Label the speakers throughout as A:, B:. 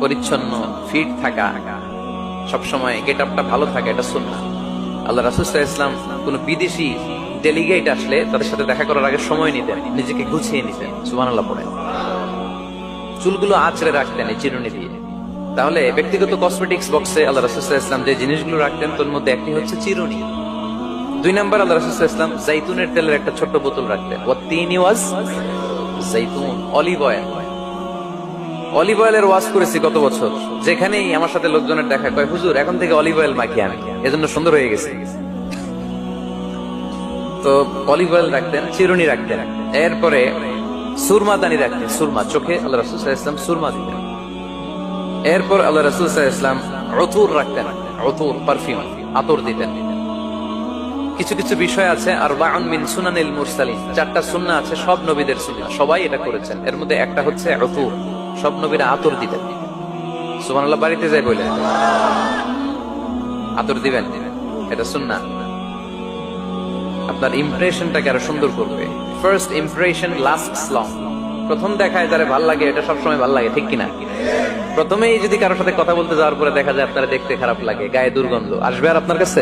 A: পরিচ্ছন্ন ফিট থাকা। সবসময় গেট আপটা ভালো থাকা, এটা সুন্না আল্লাহ রাসুল ইসলাম কোন বিদেশি ডেলিগেট আসলে তাদের সাথে দেখা করার আগে সময় নিতেন, নিজেকে গুছিয়ে নিতেন সুমান আল্লাহ পড়েন। চুলগুলো আঁচড়ে রাখতেন এই চিরুনি দিয়ে। তাহলে ব্যক্তিগত কসমেটিক্স বক্সে আল্লাহ রাসুল্লাহ ইসলাম যে জিনিসগুলো রাখতেন, তোর মধ্যে একটি হচ্ছে চিরুনি। দুই নাম্বার আল্লাহ রাসুল্লাহ ইসলাম জাইতুনের তেলের একটা ছোট্ট বোতল রাখতেন। ওয়াজ জাইতুন, অলিভ অয়েল। অলিভ অয়েলের ওয়াজ করেছি গত বছর? যেখানেই আমার সাথে লোকজনের দেখা কয়, হুজুর, এখন থেকে অলিভ অয়েল মাখি আমি। এজন্য সুন্দর হয়ে গেছে। তো অলিভ অয়েল রাখতেন, চিরুনি রাখতেন। এরপরে সুরমা দানি রাখতেন, সুরমা, চোখে আল্লাহ রাসুল ইসলাম সুরমা দিতেন। এরপর আল্লাহ রাসুল ইসলাম অতুর রাখতেন অতুর পারফিউম, আতর দিতেন। কিছু কিছু বিষয় আছে আর বাউন মিন সুনানিল মুরসালিন। চারটা সুন্না আছে, সব নবীদের সুন্না, সবাই এটা করেছেন। এর মধ্যে একটা হচ্ছে অতুর সব নবীরা আতর দিতেন সুবহানাল্লাহ, বাড়িতে যাই বলে। আতর দিবেন। এটা সুন্না আপনার আরও সুন্দর করবে। ফার্স্ট লাস্ট লং প্রথম দেখায় ভালো লাগে, এটা সবসময় ভালো লাগে, ঠিক কিনা? যদি কারোর সাথে কথা বলতে যাওয়ার পরে দেখা যায় আপনারা দেখতে খারাপ লাগে, গায়ে দুর্গন্ধ। আসবে আর আপনার কাছে?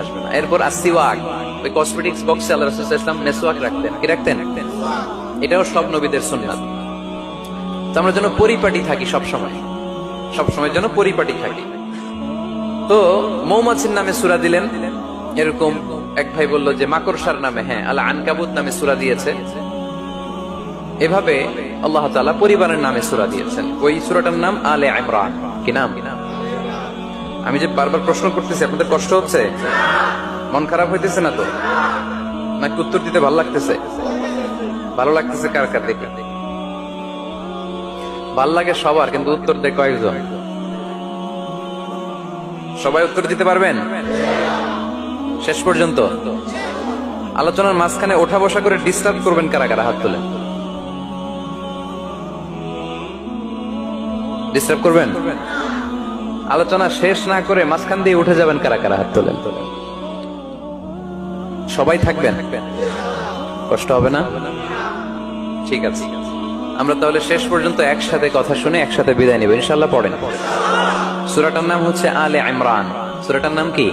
A: আসবে না। এরপর আসিওয়াক ওই কসমেটিক্স বক্সে আল্লাহ ইসলাম রাখতেন। কি রাখতেন? এটাও সব নবীদের সুন্নাত। তো আমরা যেন পরিপাটি থাকি সব সময় সব সময় যেন পরিপাটি থাকি। তো মৌমাছির নামে সুরা দিলেন। এরকম এক ভাই বলল যে, মাকড়সার নামে হ্যাঁ আল্লাহ আনকাবুত নামে সুরা দিয়েছে। এভাবে আল্লাহ তালা পরিবারের নামে সুরা দিয়েছেন। ওই সুরাটার নাম আলে ইমরান। কি নাম? আমি যে বারবার প্রশ্ন করতেছি, আপনাদের কষ্ট হচ্ছে? মন খারাপ হইতেছে না তো? নাকি উত্তর দিতে ভালো লাগতেছে? ভালো লাগতেছে কার কার দেখে? ভালো লাগে সবার, কিন্তু উত্তর দেয় কয়েকজন। সবাই উত্তর দিতে পারবেন? শেষ পর্যন্ত। আলোচনার মাঝখানে ওঠা বসা করে ডিস্টার্ব করবেন কারা কারা হাত তুলে? ডিস্টার্ব করবেন? আলোচনা শেষ না করে মাঝখান দিয়ে উঠে যাবেন কারা কারা হাত তোলেন? সবাই থাকবেন? কষ্ট হবে না? ঠিক আছে। আমরা তাহলে শেষ পর্যন্ত একসাথে কথা শুনে একসাথে বিদায় নেব। ইনশাল্লাহ পড়েন। সুরাটার নাম হচ্ছে আলে ইমরান। সুরাটার নাম কি?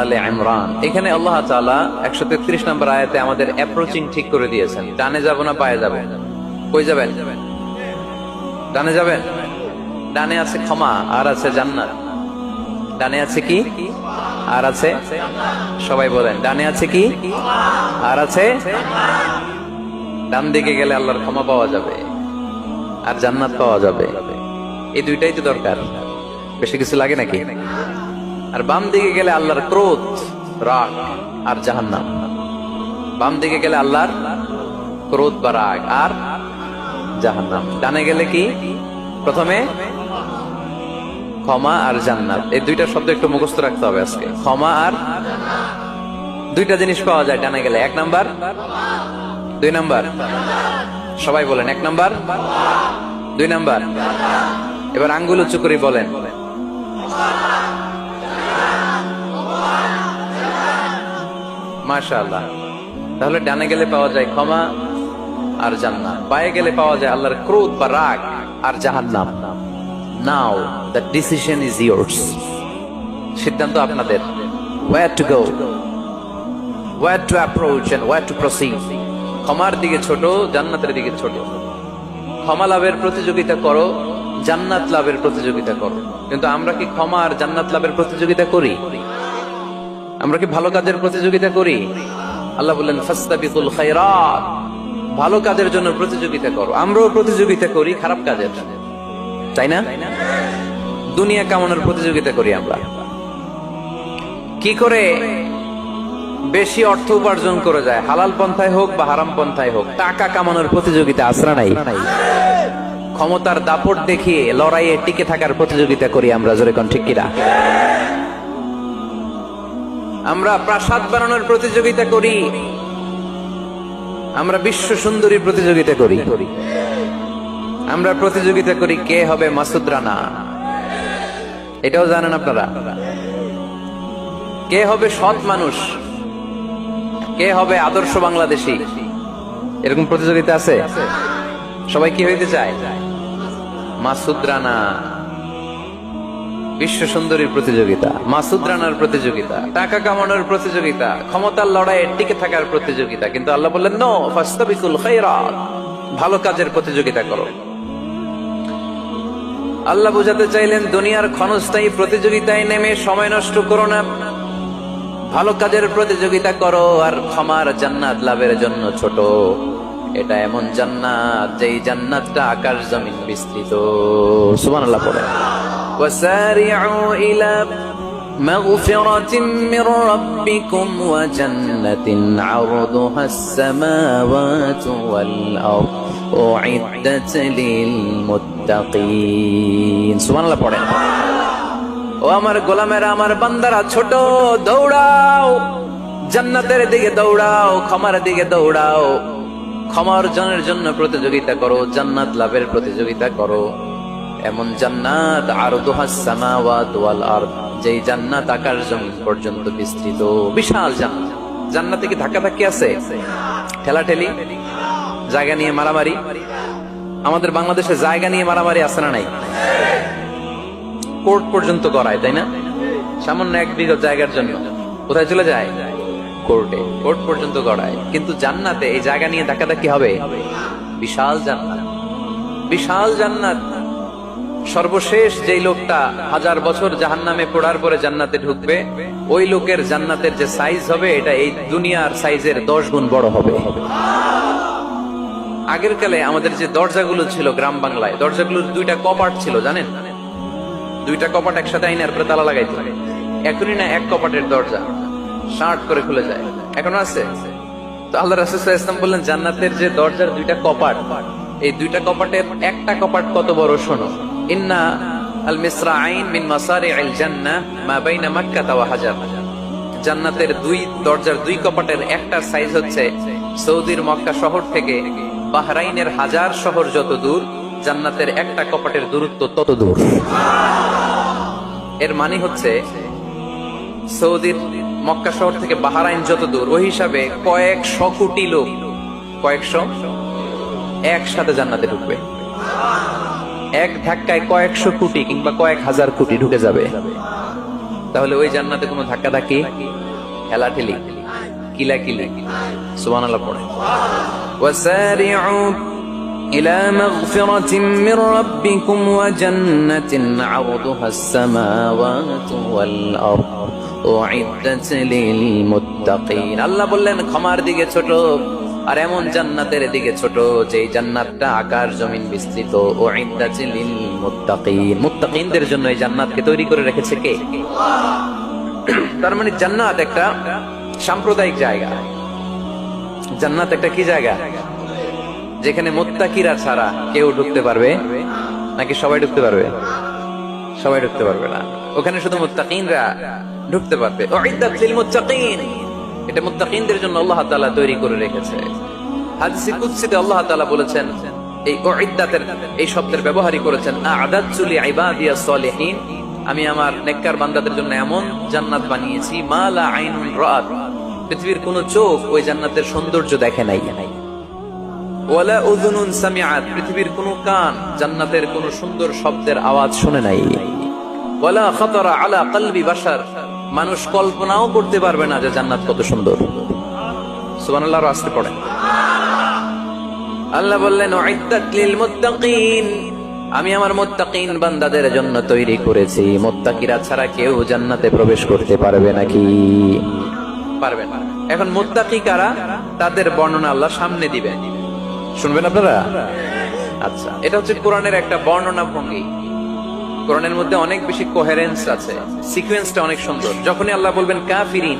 A: আলে ইমরান। এখানে আল্লাহ তাআলা একশো তেত্রিশ নম্বর আয়াতে আমাদের অ্যাপ্রোচিং ঠিক করে দিয়েছেন। ডানে যাব না পায়ে যাবেন কই যাবেন? ডানে যাবেন? ডানে আছে ক্ষমা, আর আছে জান্নাত। ডানে আছে কি? আর আছে? সবাই বলেন, ডানে আছে কি? আর আছে? ডান দিকে গেলে আল্লাহর ক্ষমা পাওয়া যাবে আর জান্নাত পাওয়া যাবে। এই দুইটাই তো দরকার। বেশি কিছু লাগে নাকি? আর বাম দিকে গেলে আল্লাহর ক্রোধ, রাগ আর জাহান্নাম। বাম দিকে গেলে আল্লাহর ক্রোধ বা রাগ আর জাহান্নাম। ডানে গেলে কি? প্রথমে ক্ষমা আর জান্নাত। এই দুইটা শব্দ একটু মুখস্থ রাখতে হবে আজকে। ক্ষমা আর দুইটা জিনিস পাওয়া যায় ডানে গেলে। এক নাম্বার দুই নাম্বার। সবাই বলেন, এক নাম্বার। দুই নাম্বার। এবার আঙ্গুল উঁচু করে বলেন। মাশাআল্লাহ। তাহলে ডানে গেলে পাওয়া যায় ক্ষমা আর জান্নাত। বায়ে গেলে পাওয়া যায় আল্লাহর ক্রোধ বা রাগ আর জাহান্নাম। Now the decision is yours সিদ্ধান্ত আপনাদের। Where to go where to approach and where to proceed ক্ষমার দিকে ছোট, জান্নাতের দিকে ছোট। ক্ষমা লাভের প্রতিযোগিতা করো, জান্নাত লাভের প্রতিযোগিতা করো। কিন্তু আমরা কি ক্ষমা আর জান্নাত লাভের প্রতিযোগিতা করি? আমরা কি ভালো কাজের প্রতিযোগিতা করি? আল্লাহ বললেন ফাস্তাবিকুল ভালো কাজের জন্য প্রতিযোগিতা করো। আমরাও প্রতিযোগিতা করি, খারাপ কাজের। তাই না? দুনিয়া কামানোর প্রতিযোগিতা করি আমরা। কি করে বেশি অর্থ উপার্জন করে যায়। হালাল পন্থায় হোক বা হারাম পন্থায় হোক, টাকা কামানোর প্রতিযোগিতা আসরা নাই। ক্ষমতার দাপট দেখিয়ে লড়াইয়ে টিকে থাকার প্রতিযোগিতা করি আমরা, জোরে ঠিক কিনা? আমরা প্রাসাদ বানানোর প্রতিযোগিতা করি। আমরা বিশ্ব সুন্দরী প্রতিযোগিতা করি। আমরা প্রতিযোগিতা করি কে হবে মাসুদ রানা। এটাও জানেন আপনারা। কে হবে সৎ মানুষ? কে হবে আদর্শ বাংলাদেশী? এরকম প্রতিযোগিতা আছে? সবাই কি হইতে চায়? মাসুদ রানা। বিশ্ব সুন্দরীর প্রতিযোগিতা, মাসুদ রানার প্রতিযোগিতা, টাকা কামানোর প্রতিযোগিতা, ক্ষমতার লড়াইয়ে টিকে থাকার প্রতিযোগিতা, কিন্তু আল্লাহ বললেন নো ফাস্তাবিকুল খায়রাত, ভালো কাজের প্রতিযোগিতা করো। আল্লাহ বুঝাতে চাইলেন, দুনিয়ার ক্ষণস্থায়ী প্রতিযোগিতায় নেমে সময় নষ্ট করো না। ভালো কাজের প্রতিযোগিতা করো আর ক্ষমার জান্নাত লাভের জন্য ছোট এটা এমন জান্নাত যেই জান্নাতটা আকাশ জমিন বিস্তৃত সুবহানাল্লাহ পড়ে وسارعوا إلى مغفرة من ربكم وجنة عرضها السماوات والأرض أعدت للمتقين سبحان الله পড়েন ও আমার গোলামেরা, আমার বান্দারা, ছোট, দৌড়াও। জান্নাতের দিকে দৌড়াও, ক্ষমার দিকে দৌড়াও। ক্ষমা অর্জনের জন্য প্রতিযোগিতা করো, জান্নাত লাভের প্রতিযোগিতা করো। এমন জান্নাত আর সামাওয়াত ওয়াল আরদ, যেই জান্নাত আকার জমিন পর্যন্ত বিস্তৃত। বিশাল জান্নাত। জান্নাতে কি ধাক্কা ধাক্কি আছে? ঠেলাঠেলি? জায়গা নিয়ে মারামারি? আমাদের বাংলাদেশে জায়গা নিয়ে মারামারি আছে না নাই? কোর্ট পর্যন্ত করায় তাই না? সামান্য এক বিঘত জায়গার জন্য। কোথায় চলে যায়? কোর্টে। কোর্ট পর্যন্ত গড়ায়। কিন্তু জান্নাতে এই জায়গা নিয়ে ধাক্কাধাক্কি হবে? বিশাল জান্নাত। বিশাল জান্নাত। সর্বশেষ যেই লোকটা হাজার বছর জাহান নামে পড়ার পরে জান্নাতে ঢুকবে, ওই লোকের জান্নাতের যে সাইজ হবে, এটা এই দুনিয়ার সাইজের দশ গুণ বড় হবে। আগের কালে আমাদের যে দরজাগুলো ছিল গ্রাম বাংলায়, দরজাগুলোর দুইটা কপাট ছিল, জানেন? দুইটা কপাট একসাথে আইনার পরে তালা লাগাইতে এখনই না এক কপাটের দরজা শার্ট করে খুলে যায়। এখন আছে? তো আল্লাহ রাসুল ইসলাম বললেন, জান্নাতের যে দরজার দুইটা কপাট, এই দুইটা কপাটের একটা কপাট কত বড় শোনো। ইন্না আল মিসরা আইন মিন মাসারি আল জান্নাহ মা বাইনা মাক্কা ওয়া হাজার। জান্নাতের দুই, দরজার দুই কপাটের একটা সাইজ হচ্ছে সৌদির মক্কা শহর থেকে বাহরাইনের হাজার শহর যত দূর জান্নাতের একটা কপাটের দূরত্ব তত দূর। এর মানে হচ্ছে, সৌদির মক্কা শহর থেকে বাহারাইন যত দূর, ওই হিসাবে কয়েকশো কোটি লোক, কয়েকশো, একসাথে জান্নাতে ঢুকবে। এক ধাক্কায় কয়েকশো কোটি কিংবা কয়েক হাজার কোটি ঢুকে যাবে। তাহলে ওই জান্নাতে কোনো ধাক্কা ধাক্কি হেলাঠেলি কিলা সুবান আল্লাহ পড়ে إلى مغفرة من ربكم وجنة عرضها السماوات والأرض أعدت للمتقين আল্লাহ বললেন ক্ষমার দিকে ছোট আর এমন জান্নাতের দিকে ছোট যেই জান্নাতটা আকাশ জমিন বিস্তৃত ও লিল মুত্তাকিন মুত্তাকিনদের জন্য এই জান্নাতকে তৈরি করে রেখেছে কে তার মানে জান্নাত একটা সাম্প্রদায়িক জায়গা জান্নাত একটা কি জায়গা যেখানে মোত্তাকিরা ছাড়া কেউ ঢুকতে পারবে? নাকি সবাই ঢুকতে পারবে? সবাই ঢুকতে পারবে না। ওখানে শুধু মুত্তাকিনরা ঢুকতে পারবে। এটা মুত্তাকিনদের জন্য আল্লাহ তাআলা তৈরি করে রেখেছে। হাদিসে কুদসিতে আল্লাহ তাআলা বলেছেন, এই উইদ্দাতের, এই শব্দের ব্যবহারই করেছেন আ'দাতু লি ইবাদিয়াস সলিহিন। আমি আমার নেককার বান্দাদের জন্য এমন জান্নাত বানিয়েছি, মা লা আইনুন রাআত। পৃথিবীর কোন চোখ ওই জান্নাতের সৌন্দর্য দেখে নাই। ওয়ালা উযুনুন সামিআত পৃথিবীর কোন কান জান্নাতের কোন সুন্দর শব্দের আওয়াজ শুনে নাই। ওয়ালা খাতারা আলা কলবি বাশার, মানুষ কল্পনাও করতে পারবে না যে জান্নাত কত সুন্দর। সুবহানাল্লাহ আসতে পড়ে আল্লাহ বললেন, উইদ্দাত লিল আমি আমার মুত্তাকিন বান্দাদের জন্য তৈরি করেছি। মুত্তাকিরা ছাড়া কেউ জান্নাতে প্রবেশ করতে পারবে নাকি? পারবে না। এখন মোত্তাকি কারা? তাদের বর্ণনা আল্লাহ সামনে দিবেন। শুনবেন আপনারা? আচ্ছা এটা হচ্ছে কোরআনের একটা বর্ণনা ভঙ্গি। কোরআনের মধ্যে অনেক বেশি কোহেরেন্স আছে। সিকোয়েন্সটা অনেক সুন্দর। যখনই আল্লাহ বলবেন কাফিরিন,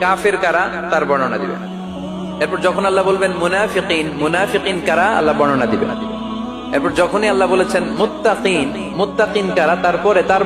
A: কাফের কারা? তার বর্ণনা দিবেন। এরপর যখন আল্লাহ বলবেন মুনাফিকিন মুনাফিকিন কারা? আল্লাহ বর্ণনা দিবেন। এরপর যখনই আল্লাহ বলেছেন মুত্তাকিন মুত্তাকিন কারা? তারপরে তার